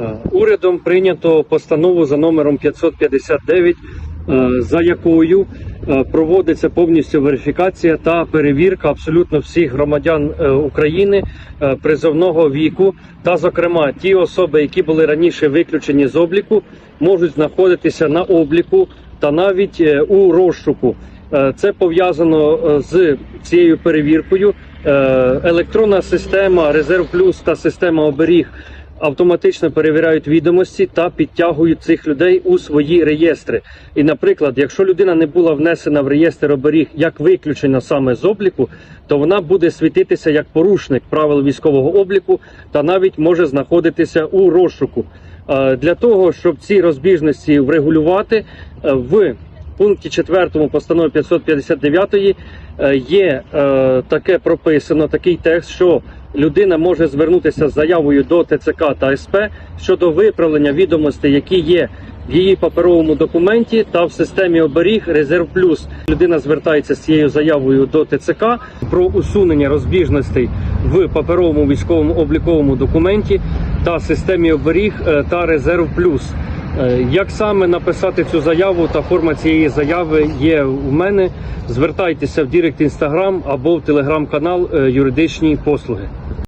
Е, Урядом прийнято постанову за номером 559, е, за якою е, проводиться повністю верифікація та перевірка абсолютно всіх громадян України призовного віку, та, зокрема, ті особи, які були раніше виключені з обліку, можуть знаходитися на обліку та навіть у розшуку. Це пов'язано з цією перевіркою. Електронна система Резерв Плюс та система оберіг автоматично перевіряють відомості та підтягують цих людей у свої реєстри. І, наприклад, якщо людина не була внесена в реєстр оберіг як виключена саме з обліку, то вона буде світитися як порушник правил військового обліку та навіть може знаходитися у розшуку. Е, Для того щоб ці розбіжності врегулювати е, в пункті 4 постанови 559 е, є е, таке прописано, такий текст, що людина може звернутися з заявою до ТЦК та СП щодо виправлення відомостей, які є в її паперовому документі та в системі оберіг Резерв Плюс. Людина звертається з цією заявою до ТЦК про усунення розбіжностей в паперовому військовому обліковому документі та системі оберіг е, та Резерв Плюс. Е, Як саме написати цю заяву та форма цієї заяви є у мене? Звертайтеся в Дірект Інстаграм або в телеграм-канал е, юридичні послуги.